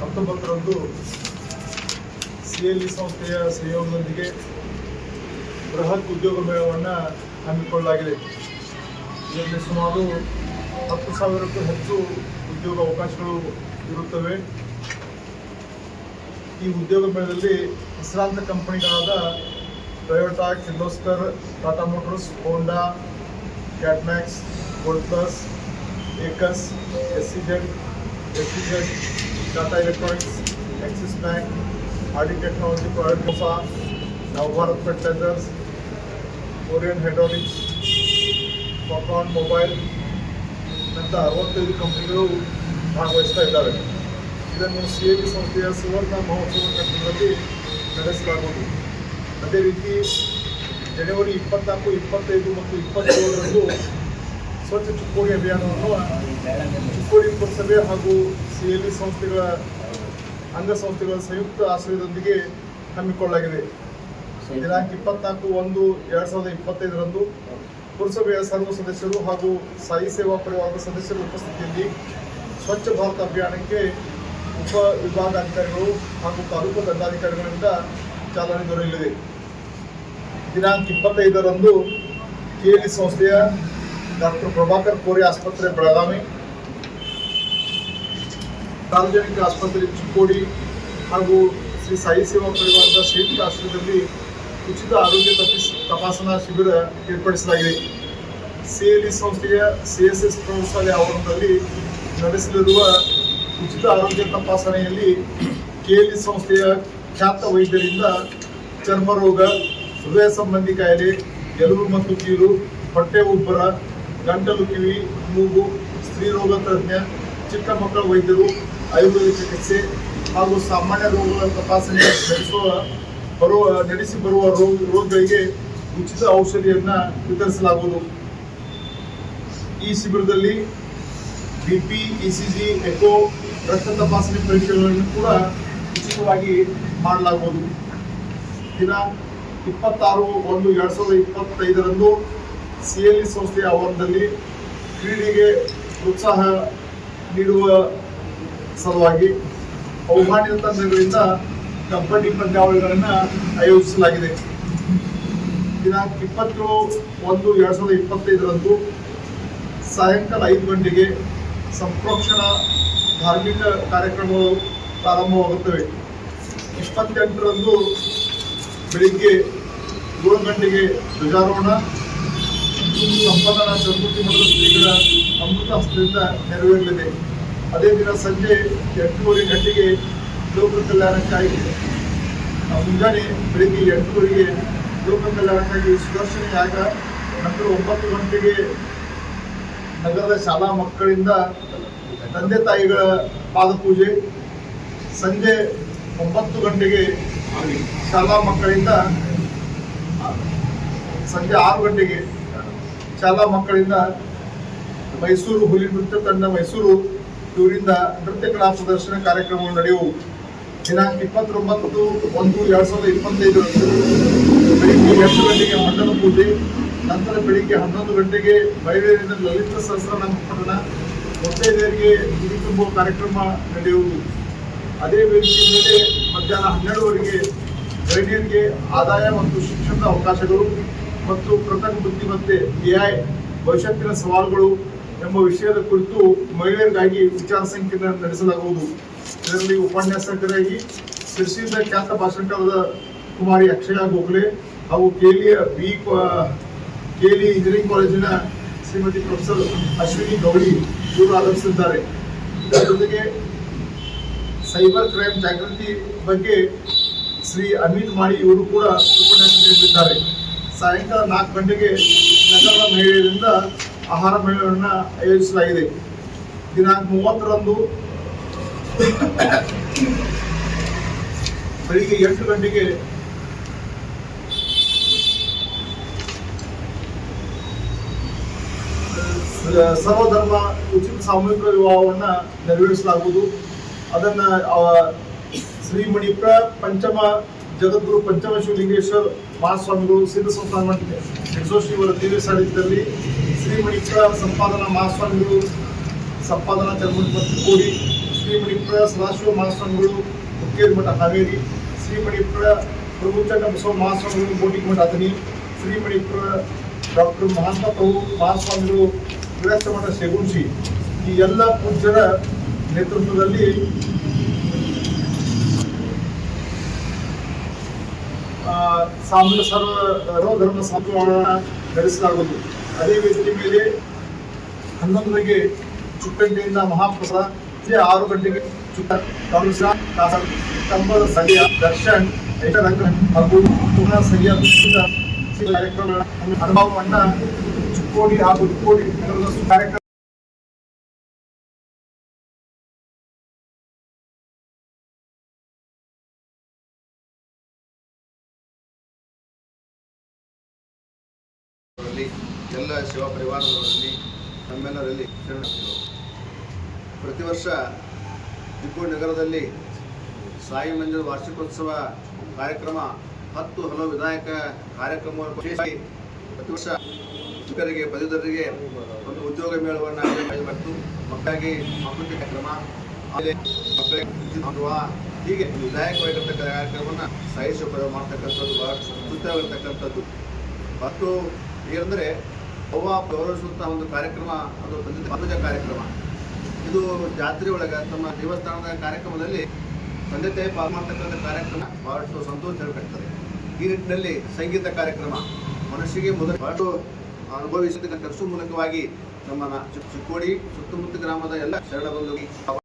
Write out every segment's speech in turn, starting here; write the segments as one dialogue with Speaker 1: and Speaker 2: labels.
Speaker 1: ಹತ್ತೊಂಬತ್ತರಂದು C L E ಸಂಸ್ಥೆಯ ಸಹಯೋಗದೊಂದಿಗೆ ಬೃಹತ್ ಉದ್ಯೋಗ ಮೇಳವನ್ನು ಹಮ್ಮಿಕೊಳ್ಳಲಾಗಿದೆ. ಇದರಲ್ಲಿ ಸುಮಾರು ಹತ್ತು ಸಾವಿರಕ್ಕೂ ಹೆಚ್ಚು ಉದ್ಯೋಗ ಅವಕಾಶಗಳು ಇರುತ್ತವೆ. ಈ ಉದ್ಯೋಗ ಮೇಳದಲ್ಲಿ ಹೆಸರಾಂತ ಕಂಪನಿಗಳಾದ Toyota Kirloskar Tata motors Honda ಕ್ಯಾಟ್ಮ್ಯಾಕ್ಸ್ gold plus Aequs S S C Z Tata electronics Axis bank Audi technology product ಹೊಸ Navabharat fertilisers Korean hydraulics popcorn mobile ಅಂತ ಅರವತ್ತೈದು ಕಂಪನಿಗಳು ಭಾಗವಹಿಸ್ತಾ ಇದ್ದಾವೆ ಇದನ್ನು ಸಿ ಎ ಸಂಸ್ಥೆಯ ಸುವರ್ಣ ಮಹೋತ್ಸವ ಕಟ್ಟಡದಲ್ಲಿ ನಡೆಸಲಾಗುವುದು ಅದೇ ರೀತಿ ಜನವರಿ ಇಪ್ಪತ್ನಾಲ್ಕು ಇಪ್ಪತ್ತೈದು ಮತ್ತು ಇಪ್ಪತ್ತೇಳರಂದು ಸ್ವಚ್ಛ ಚಿಕ್ಕೋಡಿ ಅಭಿಯಾನವನ್ನು, ಚಿಕ್ಕೋಡಿ ಪುರಸಭೆ ಹಾಗೂ ಸಿ ಎಲ್ ಇ ಸಂಸ್ಥೆಗಳ, ಅಂಗಸಂಸ್ಥೆಗಳ ಸಂಯುಕ್ತ ಆಶ್ರಯದೊಂದಿಗೆ ಹಮ್ಮಿಕೊಳ್ಳಲಾಗಿದೆ. ದಿನಾಂಕ ಇಪ್ಪತ್ನಾಲ್ಕು ಒಂದು ಎರಡ್ ಸಾವಿರದ ಇಪ್ಪತ್ತೈದರಂದು ಪುರಸಭೆಯ ಸರ್ವ ಸದಸ್ಯರು ಹಾಗೂ ಸಾಯಿ ಸೇವಾ ಪರಿವಾರದ ಸದಸ್ಯರ ಉಪಸ್ಥಿತಿಯಲ್ಲಿ ಸ್ವಚ್ಛ ಭಾರತ ಅಭಿಯಾನಕ್ಕೆ ಉಪ ವಿಭಾಗಾಧಿಕಾರಿಗಳು ಹಾಗೂ ತಾಲೂಕು ದಂಡಾಧಿಕಾರಿಗಳಿಂದ ಚಾಲನೆ ದೊರೆಯಲಿದೆ. ದಿನಾಂಕ ಇಪ್ಪತ್ತೈದರಂದು ಕೆಎಲ್ಇ ಸಂಸ್ಥೆಯ ಡಾಕ್ಟರ್ ಪ್ರಭಾಕರ್ ಕೋರಿ ಆಸ್ಪತ್ರೆ ಬೆಳಗಾವಿ ಸಾರ್ವಜನಿಕ ಆಸ್ಪತ್ರೆ ಚಿಕ್ಕೋಡಿ ಹಾಗೂ ಶ್ರೀ ಸಾಯಿ ಸೇವಾ ಪರಿವಾರದ ಸಂಯುಕ್ತ ಆಸ್ಪತ್ರೆಯಲ್ಲಿ ಉಚಿತ ಆರೋಗ್ಯ ತಪಿಸ್ ತಪಾಸಣಾ ಶಿಬಿರ ಏರ್ಪಡಿಸಲಾಗಿದೆ. ಸಿಎಲ್ಇ ಸಂಸ್ಥೆಯ ಸಿಎಸ್ಎಸ್ ಪ್ರೌಢಶಾಲೆ ಆವರಣದಲ್ಲಿ ನಡೆಸಲಿರುವ ಉಚಿತ ಆರೋಗ್ಯ ತಪಾಸಣೆಯಲ್ಲಿ ಕೆಎಲ್ಇ ಸಂಸ್ಥೆಯ ಖ್ಯಾತ ವೈದ್ಯರಿಂದ ಚರ್ಮರೋಗ, ಹೃದಯ ಸಂಬಂಧಿ ಕಾಯಿಲೆ, ಎಲುಬು ಮತ್ತು ಕೀಲು, ಹೊಟ್ಟೆ ಉಬ್ಬರ ಗಂಟಲು ಕಿವಿ, ಮೂಗು ಸ್ತ್ರೀರೋಗ ತಜ್ಞ, ಚಿಕ್ಕ ಮಕ್ಕಳ ವೈದ್ಯರು ಆಯುರ್ವೇದ ಚಿಕಿತ್ಸೆ ಹಾಗೂ ಸಾಮಾನ್ಯ ರೋಗಗಳ ತಪಾಸಣೆ ನಡೆಸುವ, ಬರುವ, ನಡೆಸಿ ಬರುವ ರೋಗ ರೋಗಗಳಿಗೆ ಉಚಿತ ಔಷಧಿಯನ್ನು ವಿತರಿಸಲಾಗುವುದು. ಈ ಶಿಬಿರದಲ್ಲಿ ಬಿಪಿ ಜಿ, ಎಕೋ, ರಕ್ತ ತಪಾಸಣೆ ಪರೀಕ್ಷೆಗಳನ್ನು ಕೂಡ ಉಚಿತವಾಗಿ ಮಾಡಲಾಗುವುದು. ದಿನ ಇಪ್ಪತ್ತಾರು ಒಂದು ಎರಡು ಸಾವಿರದ ಇಪ್ಪತ್ತೈದರಂದು ಸಿಎಲ್ಇ ಸಂಸ್ಥೆಯ ಆವರಣದಲ್ಲಿ ಕ್ರೀಡೆಗೆ ಪ್ರೋತ್ಸಾಹ ನೀಡುವ ಸಲುವಾಗಿ ಬಹುಮಾನ್ಯ ತಂಡಗಳಿಂದ ಕಬಡ್ಡಿ ಪಂದ್ಯಾವಳಿಗಳನ್ನು ಆಯೋಜಿಸಲಾಗಿದೆ. ದಿನಾಂಕ ಇಪ್ಪತ್ತು ಒಂದು ಎರಡು ಸಾವಿರದ ಇಪ್ಪತ್ತೈದರಂದು ಸಾಯಂಕಾಲ ಐದು ಗಂಟೆಗೆ ಸಂಪ್ರೋಕ್ಷಣ ಧಾರ್ಮಿಕ ಕಾರ್ಯಕ್ರಮಗಳು ಪ್ರಾರಂಭವಾಗುತ್ತವೆ. ಇಪ್ಪತ್ತೆಂಟರಂದು ಬೆಳಿಗ್ಗೆ ಏಳು ಗಂಟೆಗೆ ಧ್ವಜಾರೋಹಣ ಸಂಪಾದನಾ ಚತುರ್ಥಿ ಮಠದ ಶ್ರೀಗಳ ಅಮೃತ ಹಸ್ತದಿಂದ ನೆರವೇರಲಿದೆ. ಅದೇ ದಿನ ಸಂಜೆ ಎಂಟೂವರೆ ಗಂಟೆಗೆ ಲೋಕ ಕಲ್ಯಾಣಕ್ಕಾಗಿ ಮುಂಜಾನೆ ಬೆಳಿಗ್ಗೆ ಎಂಟೂವರೆಗೆ ಲೋಕ ಕಲ್ಯಾಣಕ್ಕಾಗಿ ಸುದರ್ಶನ ಯಾಗ, ನಂತರ ಒಂಬತ್ತು ಗಂಟೆಗೆ ನಗರದ ಶಾಲಾ ಮಕ್ಕಳಿಂದ ತಂದೆ ತಾಯಿಗಳ ಪಾದಪೂಜೆ ಸಂಜೆ ಒಂಬತ್ತು ಗಂಟೆಗೆ ಶಾಲಾ ಮಕ್ಕಳಿಂದ ಸಂಜೆ ಆರು ಗಂಟೆಗೆ ಶಾಲಾ ಮಕ್ಕಳಿಂದ ಮೈಸೂರು ಹುಲಿ ನೃತ್ಯ ತಂಡ ಮೈಸೂರು ಇವರಿಂದ ನೃತ್ಯ ಕಲಾ ಪ್ರದರ್ಶನ ಕಾರ್ಯಕ್ರಮಗಳು ನಡೆಯುವು. ದಿನಾಂಕ ಇಪ್ಪತ್ತೊಂಬತ್ತು ಒಂದು ಎರಡ್ ಸಾವಿರದ ಇಪ್ಪತ್ತೈದರಂದು ಬೆಳಿಗ್ಗೆ ಎಂಟು ಗಂಟೆಗೆ ಮಂಡಲ ಪೂಜೆ, ನಂತರ ಬೆಳಿಗ್ಗೆ ಹನ್ನೊಂದು ಗಂಟೆಗೆ ಮಹಿಳೆಯರಿಂದ ಲಲಿತ ಸಹಸ್ರನಾಮ ಪಠಣ ಮುತ್ತೈದೆಯರಿಗೆ ಗುಡಿ ತುಂಬುವ ಕಾರ್ಯಕ್ರಮ ನಡೆಯುವುದು. ಅದೇ ವೇದಿಕೆ ಮೇಲೆ ಮಧ್ಯಾಹ್ನ ಹನ್ನೆರಡುವರೆಗೆ ಗೃಹಿಣಿಯರಿಗೆ ಆದಾಯ ಮತ್ತು ಶಿಕ್ಷಣದ ಅವಕಾಶಗಳು ಮತ್ತು ಕೃತಕ ಬುದ್ಧಿಮತ್ತೆ ಎಐ ಭವಿಷ್ಯತ್ತಿನ ಸವಾಲುಗಳು ಎಂಬ ವಿಷಯದ ಕುರಿತು ಮಹಿಳೆಯರಿಗಾಗಿ ವಿಚಾರ ಸಂಕಿರಣ ನಡೆಸಲಾಗುವುದು. ಇದರಲ್ಲಿ ಉಪನ್ಯಾಸಕರಾಗಿ ಶಿರ್ಸಿಯಿಂದ ಖ್ಯಾತ ಭಾಷಣಕಾರದ ಕುಮಾರಿ ಅಕ್ಷಯ ಗೋಖಲೆ ಹಾಗೂ ಕೇಲಿಯ ಬಿ ಕೇಲಿ ಇಂಜಿನಿಯರಿಂಗ್ ಕಾಲೇಜಿನ ಶ್ರೀಮತಿ ಪ್ರೊಫೆಸರ್ ಅಶ್ವಿನಿ ಗೌಳಿ ಇವರು ಆಗಮಿಸಿದ್ದಾರೆ ಇದರ ಜೊತೆಗೆ ಸೈಬರ್ ಕ್ರೈಮ್ ಜಾಗೃತಿ ಬಗ್ಗೆ ಶ್ರೀ ಅಮಿತ್ ಮಾಳಿ ಇವರು ಕೂಡ ಉಪನ್ಯಾಸ ನೀಡಲಿದ್ದಾರೆ. ಸಾಯಂಕಾಲ ನಾಲ್ಕು ಗಂಟೆಗೆ ನಗರದ ಮಹಿಳೆಯರಿಂದ ಆಹಾರ ಮೇಳವನ್ನ ಆಯೋಜಿಸಲಾಗಿದೆ. ದಿನಾಂಕ ಮೂವತ್ತರಂದು ಬೆಳಿಗ್ಗೆ ಎಂಟು ಗಂಟೆಗೆ ಸರ್ವಧರ್ಮ ಉಚಿತ ಸಾಮೂಹಿಕ ವಿವಾಹವನ್ನ ನೆರವೇರಿಸಲಾಗುವುದು. ಅದನ್ನ ಶ್ರೀ ಮಣಿಪುರ ಪಂಚಮ ಜಗದ್ಗುರು ಪಂಚಮ ಶಿವಲಿಂಗೇಶ್ವರ ಮಹಾಸ್ವಾಮಿಗಳು ಸಿದ್ಧ ಸಂಸ್ಥಾನ ಯಶಸ್ವಿ ಅವರ ದಿವ್ಯ ಸಾನ್ನಿಧ್ಯದಲ್ಲಿ ಸಂಪಾದನಾ ಮಹಾಸ್ವಾಮಿಗಳು ಸಂಪಾದನಾ ಚರ್ಮಣಿ ಮತ್ತು ಕೋಡಿ ಶ್ರೀ ಶ್ರೀಮಣಿಪುರ ಸದಾಶಿವ ಮಹಾಸ್ವಾಮಿಗಳು ಹುಕ್ಕೇರಿ ಮಠ ಹಾವೇರಿ, ಶ್ರೀಮಣಿಪುರ ಪ್ರಭುಚಂಡ ಬಸವ ಮಹಾಸ್ವಾಮಿಗಳು ಬೋಟಿಗೆ ಮಠ ಅಥಣಿ ಶ್ರೀಮಣಿಪುರ ಡಾಕ್ಟರ್ ಮಹಾತ್ಮ ಪ್ರಭು ಮಹಾಸ್ವಾಮಿಗಳು ವಿರಕ್ತ ಮಠ ಈ ಎಲ್ಲ ಪೂಜ್ಯರ ನೇತೃತ್ವದಲ್ಲಿ ಸಾಮ್ಯ ಸರ್ವ ಸರ್ವಧರ್ಮ ಸಂಭ್ರಮವನ್ನು ನಡೆಸಲಾಗುವುದು. ಅದೇ ವೇದಿಕೆ ಮೇಲೆ ಹನ್ನೊಂದರಿಗೆ ಚುಕ್ಕಂಡಿಯಿಂದ ಮಹಾಪ್ರಸಾದ ಆರು ಗಂಟೆಗೆ ಚುಕ್ಕ ಕಾಂಗ್ರೆಸ್ ಕಂಬದ ಸರಿಯ ದರ್ಶನ್ ಹಾಗೂ ಸರಿಯಾದ ಕಾರ್ಯಕ್ರಮ ಅನುಭವವನ್ನು ಚುಕ್ಕೋಡಿ ಹಾಗೂ ಕಾರ್ಯಕ್ರಮ
Speaker 2: ಅವರಲ್ಲಿ ಎಲ್ಲ ಶಿವ ಪರಿವಾರದವರಲ್ಲಿ ನಮ್ಮೆಲ್ಲರಲ್ಲಿ ಪ್ರತಿ ವರ್ಷ ಚಿಕ್ಕೋಡಿ ನಗರದಲ್ಲಿ ಸಾಯಿ ಮಂದಿರ ವಾರ್ಷಿಕೋತ್ಸವ ಕಾರ್ಯಕ್ರಮ, ಹತ್ತು ಹಲವು ವಿಧಾಯಕ ಕಾರ್ಯಕ್ರಮವನ್ನು ಪ್ರತಿ ವರ್ಷ ಯುವಕರಿಗೆ ಪದವೀಧರರಿಗೆ ಒಂದು ಉದ್ಯೋಗ ಮೇಳವನ್ನು ಆಯೋಜಿಸಲಾಗಿತ್ತು ಮಕ್ಕಳಿಗೆ ಸಾಂಸ್ಕೃತಿಕ ಕಾರ್ಯಕ್ರಮ ಮಕ್ಕಳಿಗೆ ಹೀಗೆ ವಿಧಾಯಕವಾಗಿರ್ತಕ್ಕಂಥ ಕಾರ್ಯಕ್ರಮವನ್ನು ಸಾಯಿ ಶಿವ ಮಾಡ್ತಕ್ಕಂಥದ್ದು ಬಹಳ ಸುತ್ತಾಗಿರ್ತಕ್ಕಂಥದ್ದು ಮತ್ತು ಏನಂದ್ರೆ ಅವ್ವ ಗೌರವಿಸುವಂತಹ ಒಂದು ಕಾರ್ಯಕ್ರಮ, ಅದು ಪೂಜಾ ಕಾರ್ಯಕ್ರಮ. ಇದು ಜಾತ್ರೆ ಒಳಗ ತಮ್ಮ ದೇವಸ್ಥಾನದ ಕಾರ್ಯಕ್ರಮದಲ್ಲಿ ತಂದೆ ತಾಯಿ ಪಾಲ್ ಮಾಡ್ತಕ್ಕಂಥ ಕಾರ್ಯಕ್ರಮ ಬಹಳಷ್ಟು ಸಂತೋಷ ಹೇಳ್ಕೊಳ್ತಾರೆ ಈ ನಿಟ್ಟಿನಲ್ಲಿ ಸಂಗೀತ ಕಾರ್ಯಕ್ರಮ ಮನುಷ್ಯರಿಗೆ ಮೊದಲು ಬಹಳಷ್ಟು ಅನುಭವಿಸಿದ ಕಲಿಸುವ ಮೂಲಕವಾಗಿ ನಮ್ಮ ಚಿಕ್ಕೋಡಿ ಸುತ್ತಮುತ್ತ ಗ್ರಾಮದ ಎಲ್ಲ ಶರಣ ಬಂಧುಗಳಿಗೆ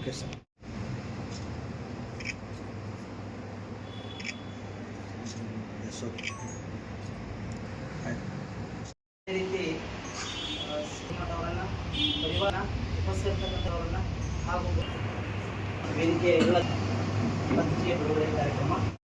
Speaker 3: ಓಕೆ ಸರ್ ಎಸ್ ಓಕೆ
Speaker 4: ಅದೇ ರೀತಿ ಆ, ಶ್ರೀಮಠವರನ್ನ ಪರಿವಾರ ಉಪಸ್ಥಿತರನ್ನ ಹಾಗೂ ವೇದಿಕೆಯ ಎಲ್ಲ ಪತ್ರಿಕೆ ಬಿಡುಗಡೆ ಕಾರ್ಯಕ್ರಮ